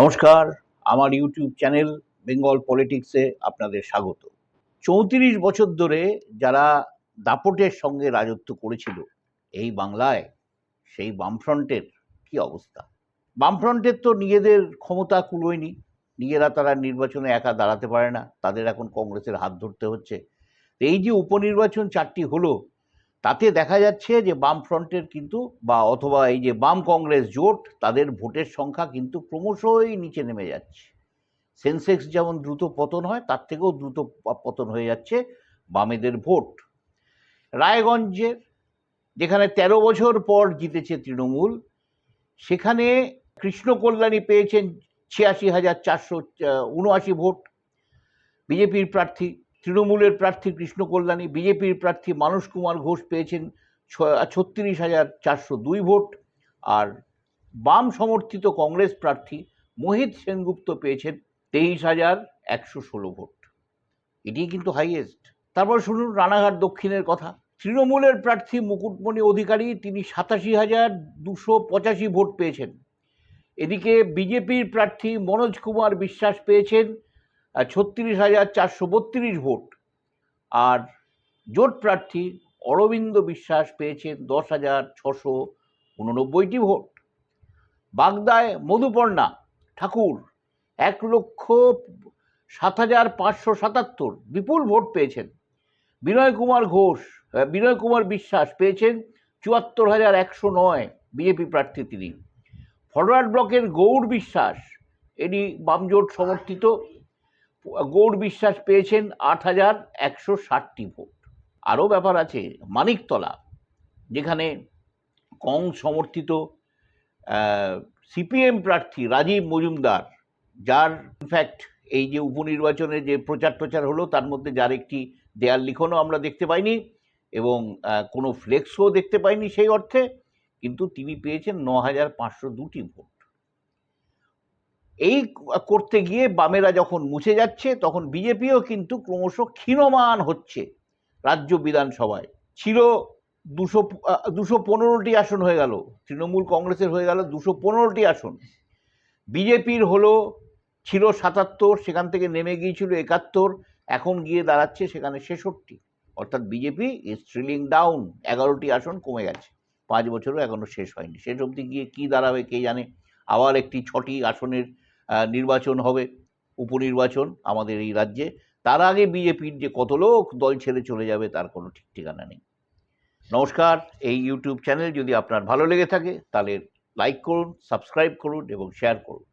নমস্কার, আমার YouTube channel Bengal পলিটিক্সে আপনাদের স্বাগত। চৌত্রিশ বছর ধরে যারা দাপটের সঙ্গে রাজত্ব করেছিল, এই বাংলায়, সেই বামফ্রন্টের কি অবস্থা? বামফ্রন্টের তো নিজেদের ক্ষমতা কুলোয়নি, নিজেরা তারা নির্বাচনে একা দাঁড়াতে পারে না, তাদের এখন কংগ্রেসের হাত ধরতে হচ্ছে। এই যে উপনির্বাচন চারটি হলো তাতে দেখা যাচ্ছে যে বাম ফ্রন্টের কিন্তু বা অথবা এই যে বাম কংগ্রেস জোট, তাদের ভোটের সংখ্যা কিন্তু ক্রমশই নিচে নেমে যাচ্ছে। সেন্সেক্স যেমন দ্রুত পতন হয়, তার থেকেও দ্রুত পতন হয়ে যাচ্ছে বামেদের ভোট। রায়গঞ্জের যেখানে তেরো বছর পর জিতেছে তৃণমূল, সেখানে কৃষ্ণ কল্যাণী পেয়েছেন ছিয়াশি হাজার চারশো উনআশি ভোট। বিজেপির প্রার্থী তৃণমূলের প্রার্থী কৃষ্ণ কল্যাণী বিজেপির প্রার্থী মানস কুমার ঘোষ পেয়েছেন ছত্রিশ হাজার চারশো দুই ভোট। আর বাম সমর্থিত কংগ্রেস প্রার্থী মোহিত সেনগুপ্ত পেয়েছেন তেইশ হাজার একশো ষোলো ভোট। এটি কিন্তু হাইয়েস্ট তারপর শুনুন রানাঘাট দক্ষিণের কথা। তৃণমূলের প্রার্থী মুকুটমণি অধিকারী, তিনি সাতাশি হাজার দুশো পঁচাশি ভোট পেয়েছেন। এদিকে বিজেপির প্রার্থী মনোজ কুমার বিশ্বাস পেয়েছেন ছত্রিশ হাজার চারশো বত্রিশ ভোট। আর জোট প্রার্থী অরবিন্দ বিশ্বাস পেয়েছেন দশ হাজার ছশো উননব্বইটি ভোট। বাগদায় মধুপর্ণা ঠাকুর এক লক্ষ সাত হাজার পাঁচশো সাতাত্তর বিপুল ভোট পেয়েছেন। বিনয় কুমার ঘোষ বিনয় কুমার বিশ্বাস পেয়েছেন চুয়াত্তর হাজার একশো নয় বিজেপি প্রার্থী তিনি। ফরওয়ার্ড ব্লকের গৌড় বিশ্বাস, এটি বামজোট সমর্থিত। গৌড় বিশ্বাস পেয়েছেন আট হাজার একশো ষাটটি ভোট। আরও ব্যাপার আছে, মানিকতলা, যেখানে কং সমর্থিত সিপিএম প্রার্থী রাজীব মজুমদার, যার ইনফ্যাক্ট এই যে উপনির্বাচনে যে প্রচার প্রচার হলো, তার মধ্যে যার একটি দেয়াল লিখনও আমরা দেখতে পাইনি এবং কোনো ফ্লেক্সও দেখতে পাইনি সেই অর্থে, কিন্তু তিনি পেয়েছেন ন হাজার পাঁচশো দুটি ভোট। এই করতে গিয়ে বামেরা যখন মুছে যাচ্ছে, তখন বিজেপিও কিন্তু ক্রমশ ক্ষীণমান হচ্ছে রাজ্য বিধানসভায়। ছিল দুশো দুশো পনেরোটি আসন হয়ে গেল, তৃণমূল কংগ্রেসের হয়ে গেল দুশো পনেরোটি আসন। বিজেপির হলো, ছিল সাতাত্তর, সেখান থেকে নেমে গিয়েছিল একাত্তর, এখন গিয়ে দাঁড়াচ্ছে সেখানে ছেষট্টি। অর্থাৎ বিজেপি স্ট্রিলিং ডাউন এগারোটি আসন কমে গেছে। পাঁচ বছরও এখনও শেষ হয়নি। শেষ অবধি গিয়ে কী দাঁড়াবে কে জানে? আবার একটি ছটি আসনের নির্বাচন হবে, উপনির্বাচন আমাদের এই রাজ্যে। তার আগে বিজেপির যে কত লোক দল ছেড়ে চলে যাবে তার কোনো ঠিক ঠিকানা নেই। নমস্কার, এই ইউটিউব চ্যানেল যদি আপনার ভালো লেগে থাকে তাহলে লাইক করুন সাবস্ক্রাইব করুন এবং শেয়ার করুন।